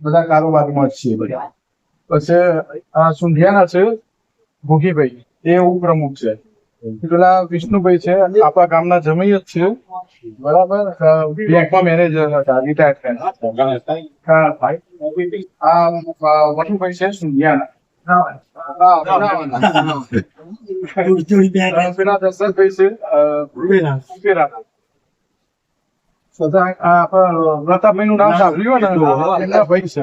બધા કારોબારમાં જ છીએ પછી આ સુંધિયાના છે ભોગીભાઈ એ ઉપપ્રમુખ છે. પેલા વિષ્ણુભાઈ છે આપણા ગામના જમીન જ છે. બરાબર? બેંકમાં મેનેજર હતા રિટાયર થયા વટુભાઈ છે. અ, પેલા દશરથભાઈ છે અ, ઉપેરાના. બધા આ આપણા પ્રતાપભાઈ નું નામ સાંભળ્યું ને? એમના ભાઈ છે.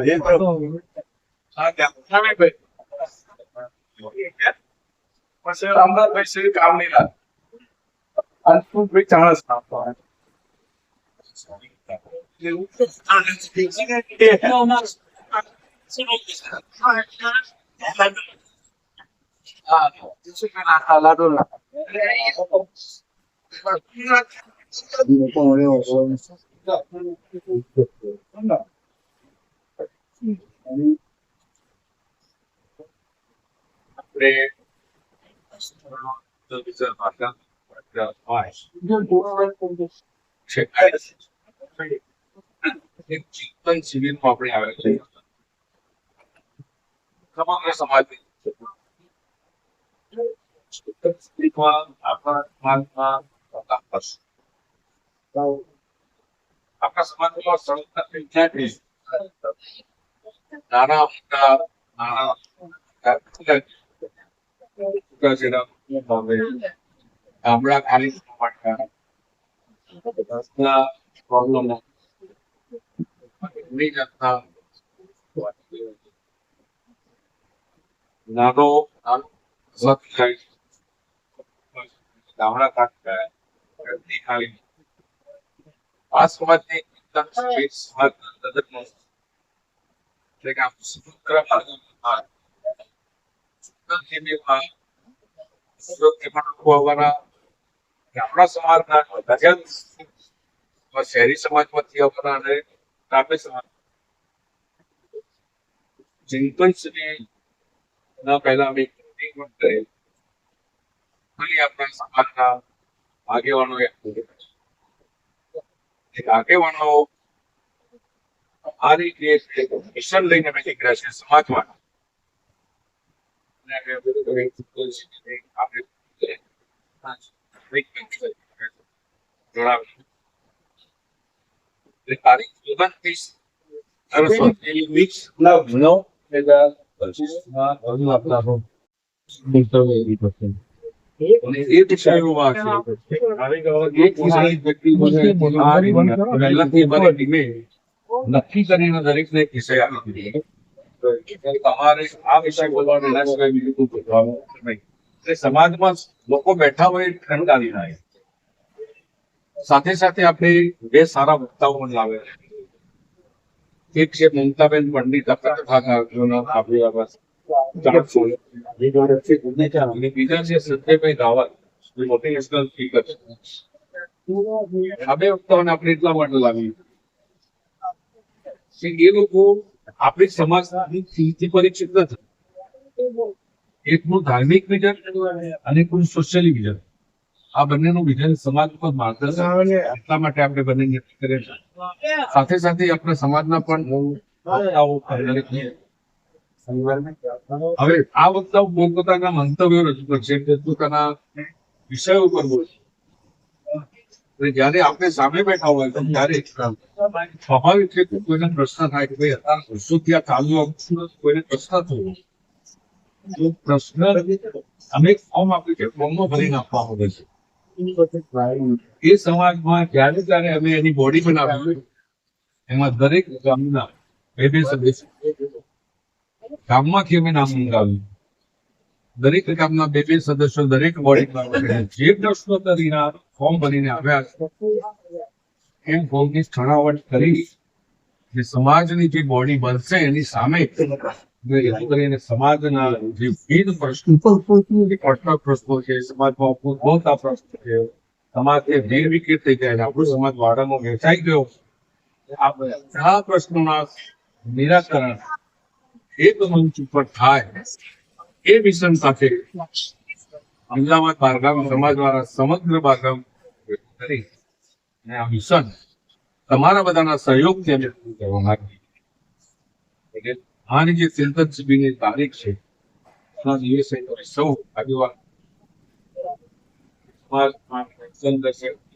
કામનીલા ચાણસ હા. છે એક ચિંતન શિબિરમાં આપણે આવે છે સમગ્ર શિબિરમાં આપણા સમાજમાં થતા હશે. આપણા સમાજમાં સંસ્થા વિદ્યાર્થી નાના મોટા નાના ગામડા ખાલી રસ્તા પ્રોબ્લેમ એમની જાતના નાનો નાનો ગામડા ખાતે નિહાળી કે આમ સમગ્ર ભારતમાં સુંદરજીવીમાં સુરતથી પણ લોકો આવવાના. આપણા સમાજના ભજન શહેરી સમાજમાંથી આવવાના અને ગ્રામ્ય સમાજ શ્રી ના પહેલા અમે પણ કરેલ. ખાલી આપણા સમાજના આગેવાનો આગેવાનો આ રીતે મિશન લઈને અમે નીકળ્યા છે સમાજમાં તારીખ નક્કી કરીને દરેક ને વિષય આપી તમારે આ વિષય બોલવાનો એના સિવાય બીજું કોઈ બોલવાનું નહીં. એટલે સમાજમાં લોકો બેઠા હોય કંટાળી થાય સાથે સાથે આપણે બે સારા વક્તાઓ પણ લાવે. એક છે મમતાબેન પંડિત આપણી અને બીજા ધાર્મિક વિઝન અને એકનું સોશિયલી આ બંનેનું વિઝન સમાજ ઉપર માર્ગદર્શન એટલા માટે આપણે બંને નક્કી કરે છે સાથે સાથે આપણા સમાજના પણ. હવે આ વક્તા પોતપોતાના મંતવ્યો રજૂ કરશે પોતાના વિષયો ઉપર બોલશે. જયારે આપણે સામે બેઠા હોય ત્યારે સ્વાભાવિક કે કોઈને પ્રશ્ન થાય કે ભાઈ, અત્યારે વર્ષો ત્યાં ચાલુ કોઈને પ્રશ્ન થયો પ્રશ્ન અમે ફોર્મ આપ્યું છે ફોર્મમાં ભરીને આપવામાં આવે છે. એ સમાજમાં જ્યારે ત્યારે અમે એની બોડી બનાવી એમાં દરેક ગામના બે બે સદસ્ય ગામમાંથી અમે નામ મંગાવ્યું? દરેક ગામના બે બે સદસ્યો દરેક બોડી જે પ્રશ્નો ફોર્મ ભરીને આવ્યા છે એમ ફોર્મની સ્થળાવટ કરી જે સમાજની જે બોડી બનશે એની સામે કરીને સમાજના જે વિવિધ પ્રશ્નો જે પડતર પ્રશ્નો છે સમાજમાં ઉદ્ભવતા પ્રશ્નો છે સમાજને વેર થઈ ગયા આપણો સમાજ વાડામાં વેચાઈ ગયો આ બધા પ્રશ્નોના નિરાકરણ એક મંચ ઉપર થાય એ મિશન સાથે અમદાવાદ બારગામ સમાજ દ્વારા સમગ્ર બારગામ કરી અને આ મિશન તમારા બધાના સહયોગથી અમે પૂરું કરવા માંગીએ આની જે ચિંતન શિબિરની તારીખ છે સૌ આગેવાન સમાજ માટે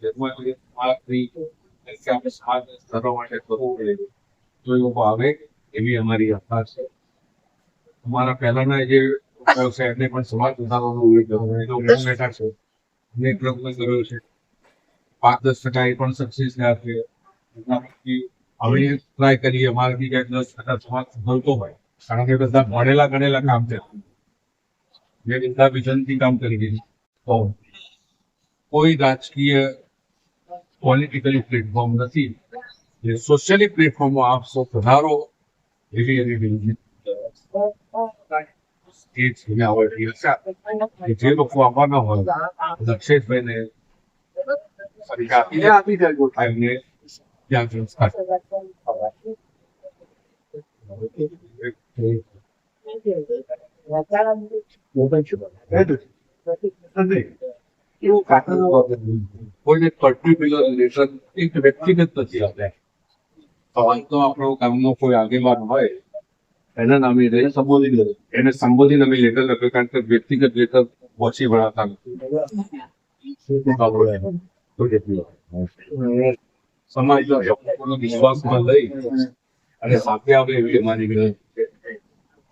જે કરવું પડે તો એવો આવે એવી અમારી આશા છે. અમારા પહેલાના જે છે પણ સમાજ સુધારવાનો છે. અનેક લોકોએ કર્યો છે. પાંચ દસ ટકા એ પણ સક્સેસ થયા છે. હવે ટ્રાય કરીએ, અમારાથી ક્યાંક દસ ટકા સમાજ સુધરતો હોય, કારણ કે બધા ભણેલા ગણેલા કામ છે. જે બધા વિઝનથી કામ કરી છે તો કોઈ રાજકીય પોલિટિકલી પ્લેટફોર્મ નથી. જે સોશિયલી પ્લેટફોર્મમાં આપ સૌ એવી એવી વિનંતી. એ જ મને આવડતી હશે કે જે લોકો આવવાના હોય દક્ષેશભાઈને આપી એક વ્યક્તિગત નથી આપણે. તો આપણો ગામનો કોઈ આગેવાન હોય. એના નામે એને સંબોધી લે એને સંબોધીને અમે લેટર લખ્યો કારણ કે વ્યક્તિગત લેટર પહોંચી વળાતા નથી સમાજ વિશ્વાસમાં લઈ અને સાથે આપણે એવી માની વિનંતી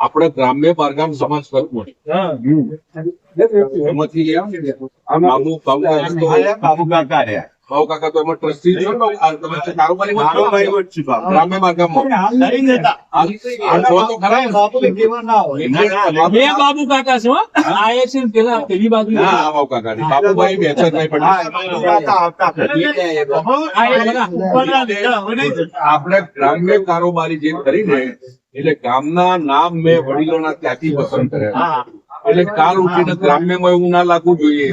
આપણે ગ્રામ્ય બારગામ સમાજ કરવું એમાંથી બાબુ કાકા તો- એમાં ટ્રસ્ટી છો ને? આ તમે કારોબારીમાં છો? કારોબારી બે બાબુ કાકા છો આ એ છે પેલા પેલી બાજુ ના, આ બાબુ કાકા નહીં. બાબુભાઈ હા, એક પેલા ઉપરના બેટા. આપણે ગ્રામ્ય કારોબારી જે કરીને એટલે ગામના નામ મેં વડીલોના ત્યાંથી પસંદ કર્યા એટલે કાલ ઉઠીને ગ્રામ્યમાં એવું ના લાગવું જોઈએ.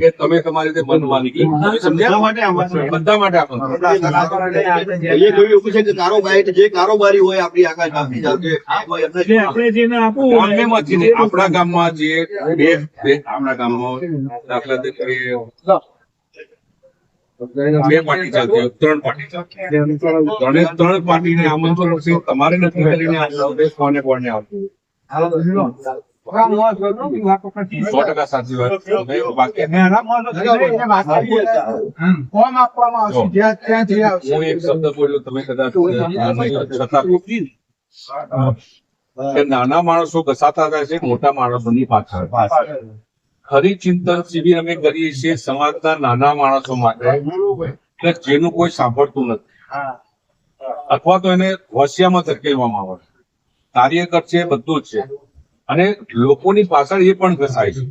કે તમે તમારી રીતે મન માલિકી સમજ્યા. બધા માટે આપો એ છે. કે કારોબારી જે કારોબારી હોય આપણી આપણે આપણા ગામમાં જે બે બે આપણા ગામમાં દાખલા તરીકે બે પાર્ટી ચાલતી હોય ત્રણ પાર્ટી. ત્રણે ત્રણ પાર્ટીને આમંત્રણ તમારે નથી કરીને કોને કોને આપવું નાના માણસો ઘસાતા થાય છે મોટા માણસોની પાછળ. ખરી ચિંતન શિબિર અમે કરીએ છીએ સમાજના નાના માણસો માટે જેનું કોઈ સાંભળતું નથી. અથવા તો એને હોશિયામાં ધકેલવામાં આવે. કાર્યકર છે બધું જ છે. અને લોકોની પાછળ એ પણ ઘસાય છે.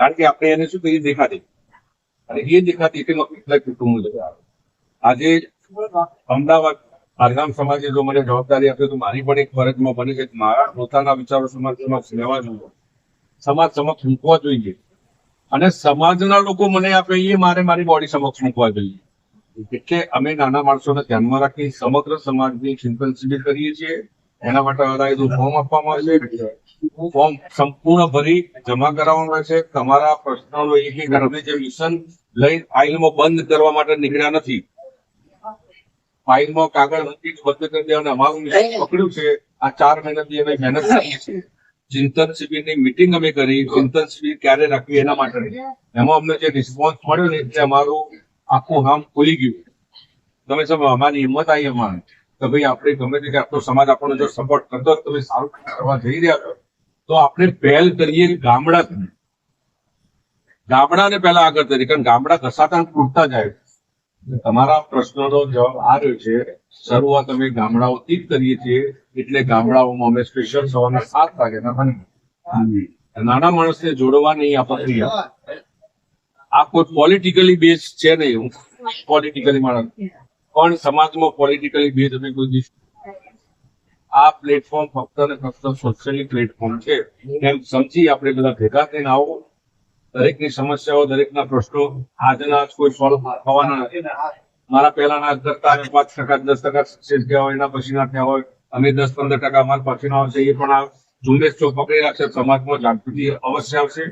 કારણ કે આપણે એને શું કહીએ, દેખાતી. અને એ દેખાતી એટલે કેટલાક કુટુંબો આજે અમદાવાદ આરગામ સમાજે જો મને જવાબદારી આપી તો મારી પણ એક ફરજમાં બને છે મારા પોતાના વિચારો સમાજ સમક્ષ લેવા જોઈએ. સમાજ સમક્ષ મૂકવા જોઈએ. અને સમાજના લોકો મને આપે એ મારે મારી બોડી સમક્ષ મૂકવા જોઈએ. એટલે અમે નાના માણસોને ધ્યાનમાં રાખી સમગ્ર સમાજની ચિંતન શિબિર કરીએ છીએ. એના માટે અદાયદું ફોર્મ આપવામાં આવશે ફોર્મ સંપૂર્ણ ભરી જમા કરાવવાનું રહેશે તમારા પ્રશ્નોનો એક એક અમે જે મિશન લઈ ફાઇલમાં બંધ કરવા માટે નીકળ્યા નથી. ફાઇલમાં કાગળ નથી બંધ કરી દેવાના. અમારું મિશન પકડ્યું છે. આ ચાર મહિનાથી અમે મહેનત કરીએ છીએ ચિંતન શિબિરની મિટિંગ અમે કરી. ચિંતન શિબિર ક્યારે રાખવી એના માટે. એમાં અમને જે રિસ્પોન્સ મળ્યો ને એટલે અમારું આખું નામ ખુલી ગયું. તમે સમજો, અમારી હિંમત આવી અમારે. કે ભાઈ આપણે ગમે તે આપણો સમાજ આપણને જો સપોર્ટ કરતો તમે સારું કરવા જઈ રહ્યા છો. તો આપણે પહેલ કરીએ ગામડા ગામડાને પહેલા આગળ કરીએ, કારણ ગામડા ઘસાતા તૂટતા જાય તમારા પ્રશ્નનો જવાબ આ રહ્યો છે, શરૂઆત અમે ગામડાઓથી જ કરીએ છીએ, એટલે ગામડાઓમાં અમે સ્પેશિયલ સવારના સાત વાગે નાના માણસને જોડવાની આ પ્રક્રિયા. આ કોઈ પોલિટિકલી બેઝ છે નહીં. હું પોલિટિકલી માણસ. પણ સમાજમાં પોલિટિકલી બે તમે કોઈ દિવસ આ પ્લેટફોર્મ ફક્ત ને ફક્ત શૈક્ષણિક પ્લેટફોર્મ છે. એમ સમજી આપણે બધા ભેગા થઈને આવો. દરેકની સમસ્યાઓ, દરેકના પ્રશ્નો આજના આજ કોઈ સોલ્વ થવાના નથી. મારા પહેલાના કરતા પાંચ ટકા, દસ ટકા સક્સેસ ગયા હોય, એના પછીના થયા હોય, અમે દસ પંદર ટકા અમારા પછીના આવશે, એ પણ આ ઝુંબેશ જો પકડી રાખશે, સમાજમાં જાગૃતિ અવશ્ય આવશે.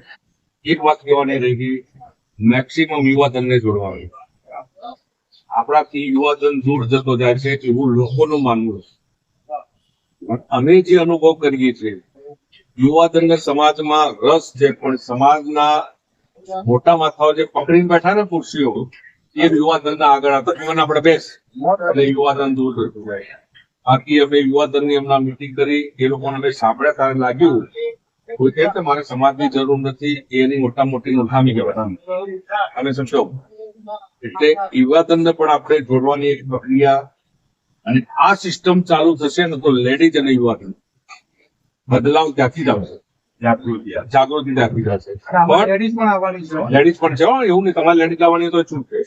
એક વાત કહેવાની રહી ગઈ મેક્સિમમ યુવાધનને જોડવાનું આપણાથી યુવાધન દૂર જતો જાય છે એવું લોકોનું માનવું અમે જે અનુભવ કરીએ છીએ યુવાધનને સમાજમાં રસ છે, પણ સમાજના મોટા માથાઓ જે પકડીને બેઠા ને પુરુષીઓ, એ યુવાધનના આગળ આપણે બેસ. એટલે યુવાધન દૂર થતું જાય. બાકી અમે યુવાધનની હમણાં મીટિંગ કરી, એ લોકોને અમે સાંભળ્યા ત્યારે લાગ્યું, કોઈ કે મારે સમાજની જરૂર નથી એની મોટા મોટી નોંધામી કહેવાય. અને સમજો એટલે યુવાધનને પણ આપણે જોડવાની એક પ્રક્રિયા અને આ સિસ્ટમ ચાલુ થશે ને તો લેડીઝ અને યુવાધન બદલાવ ત્યાંથી જ આવશે. જાગૃતિ જાગૃતિ ત્યાંથી થશે લેડીઝ પણ આવવાની છે. લેડીઝ પણ છે. એવું નહીં. તમારે લેડીઝ લાવવાની તો છૂટ છે?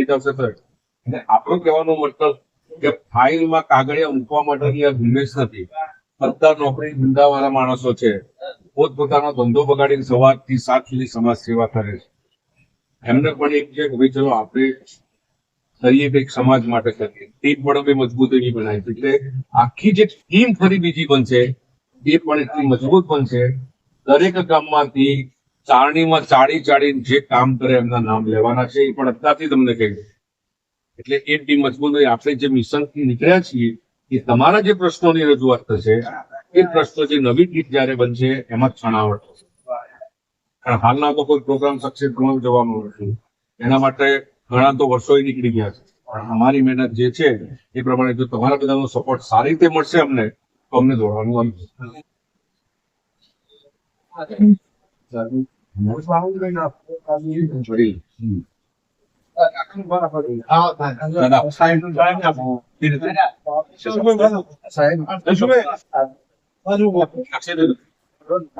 એ થશે તો એટલે આપણો કહેવાનો મતલબ કે ફાઇલમાં કાગળિયા મૂકવા માટેની આ ઝુંબેશ નથી. બધા નોકરી ધંધાવાળા માણસો છે. પોતપોતાનો ધંધો બગાડીને સવારથી સાત સુધી સમાજ સેવા કરે છે. એમને પણ એક છે કે ભાઈ, ચલો આપણે કરીએ કંઈક સમાજ માટે કરીએ. તે પણ અમે મજબૂત એવી બનાવી એટલે આખી જે ટીમ ફરી બીજી બનશે એ પણ એટલી મજબૂત બનશે દરેક ગામમાંથી ચારણીમાં ચાળી ચાળી જે કામ કરે એમના નામ લેવાના છે, એ પણ અત્યારથી તમને કહી એટલે એ ટીમ મજબૂત હોય આપણે જે મિશન નીકળ્યા છીએ, એ તમારા જે પ્રશ્નોની રજૂઆત થશે, એ પ્રશ્નો જે નવી ટીમ જયારે બનશે, એમાં છણાવટ થશે. કારણ હાલના તો કોઈ પ્રોગ્રામ સક્સેસ જવાનું નથી. એના માટે ઘણા તો વર્ષોય નીકળી ગયા છે. પણ અમારી મહેનત જે છે, એ પ્રમાણે જો તમારા બધાનો સપોર્ટ સારી રીતે મળશે અમને, તો અમને દોડવાનું ગમશે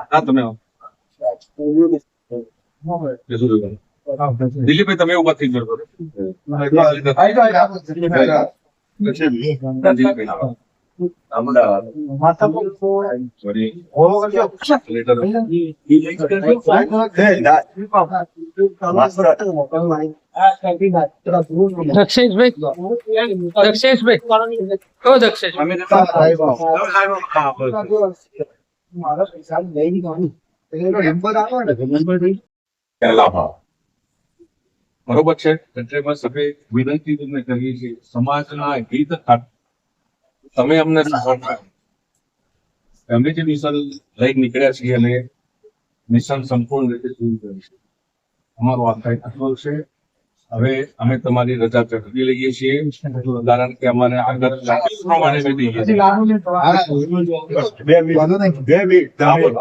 સાહેબ તમે. દિલીપભાઈ તમે ઊભા થઈ. લેટર. દક્ષેશભાઈ દક્ષેશભાઈ કહો દક્ષેશ મારા પૈસા લઈ નંબર આવે ને? પહેલા ભાવ. બરોબર છે? એટલે સભે વિનંતી તમને કરીએ છીએ સમાજના હિત તમે અમને અમે જે મિશન લઈ નીકળ્યા છીએ અને મિશન સંપૂર્ણ રીતે પૂરું કરીશું અમારો આ આટલો છે. હવે અમે તમારી રજા ચૂકવી લઈએ છીએ કારણ કે અમારે આગળ પ્રમાણે બે મિનિટ બે મિનિટ અમદાવાદ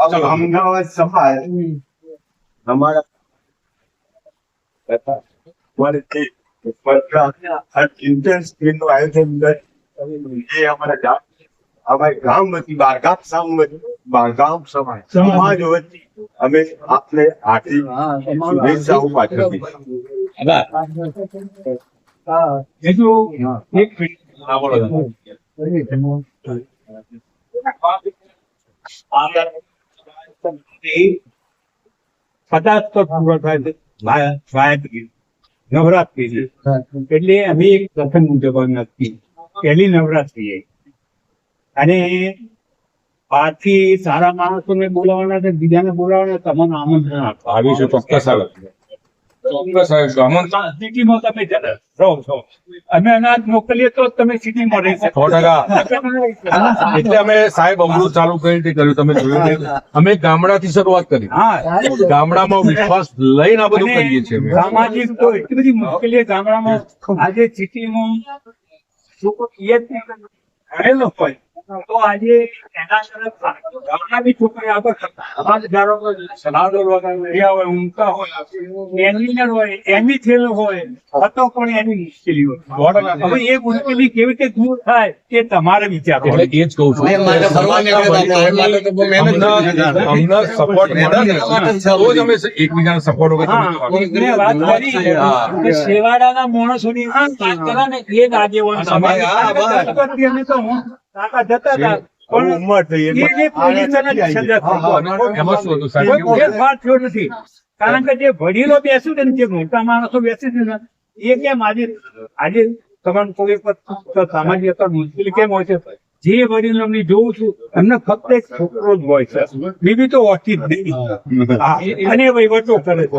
અમારા બારગામ સમાજ વતી અમે આપને હાર્દિક શુભેચ્છાઓ બોલો. પચાસ તો પૂરો થાય છે. નવરાત્રી એટલે અમે એક પ્રસંગ ઉજવવાના નથી પહેલી નવરાત્રી એ. અને બહારથી સારા માણસોને બોલાવવાના છે બીજાને બોલાવવાના તમને આમંત્રણ આપવા આવીશું ચોક્કસ આવે સિટીમાં તમે રહો છો અમે અનાજ મોકલીએ તો તમે સિટીમાં રહી શકો. એટલે અમે સાહેબ અમૃત ચાલુ કઈ રીતે કર્યું. તમે જોયું? અમે ગામડાથી શરૂઆત કરી. ગામડામાં વિશ્વાસ લઈને આ બધું કરીએ છીએ. સામાજિક તો એટલી બધી મુશ્કેલી ગામડામાં આજે સિટીમાં લોકો હોય. તો આજે એના તરફ ગામડાની છોકરી આગળ કરતા આજ ધારો કે સલાડો વગર રહ્યા હોય ઊંઘતા હોય એન્જિનિયર હોય એમી થયેલો હોય હતો પણ એની મુશ્કેલી હોય હવે એ મુશ્કેલી કેવી રીતે દૂર થાય તે તમારે વિચારો એટલે એ જ કહું છું. અમને મળે તો અમે એકબીજાને વગર મેં વાત કરી હા. છેવાડાના માણસોની વાત કરે ને એ જ આગેવાન સમાજ. હા, બસ. અમે તો હું કાકા જતા હતા. પણ ઉંમર થઈ નથી કારણ કે જે વડીલો બેસ્યું છે ને જે મોટા માણસો બેસે છે ને એ કેમ આજે આજે તમારું કોઈ સામાજિક મુશ્કેલી કેમ હોય છે? જે વડીલોની જોઉં છું એમને ફક્ત એક છોકરો જ હોય છે. બીબી તો હોતી જ નહીં. અને વહીવટો કરે છે.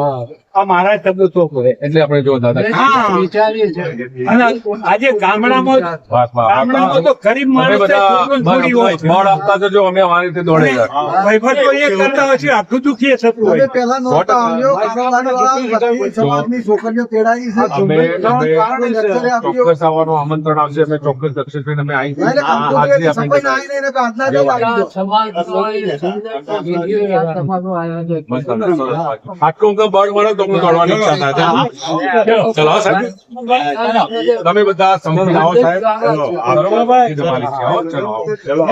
આ મારા શબ્દો તો કરે. એટલે આપણે જો દાદા અને આજે ગામડામાં. ગામડામાં તો ગરીબ માણસ હોય. બળ આપતા જો અમે અમારી રીતે દોડે. વહીવટ તો એ કરતા હોય છે આટલું દુખી થતું હોય. પેલા સો આવ્યો સમાજની છોકરીઓ તેડાઈ છે. અમે અમે કારણે ચોક્કસ આવવાનું આમંત્રણ આવશે. અમે ચોક્કસ દક્ષિણભાઈ અમે આવી આટલું તો બળ મળે તો અમને ઈચ્છા થાય. ચલો. સાહેબ. તમે બધા સમજાવો સાહેબ. ચલો, ચલો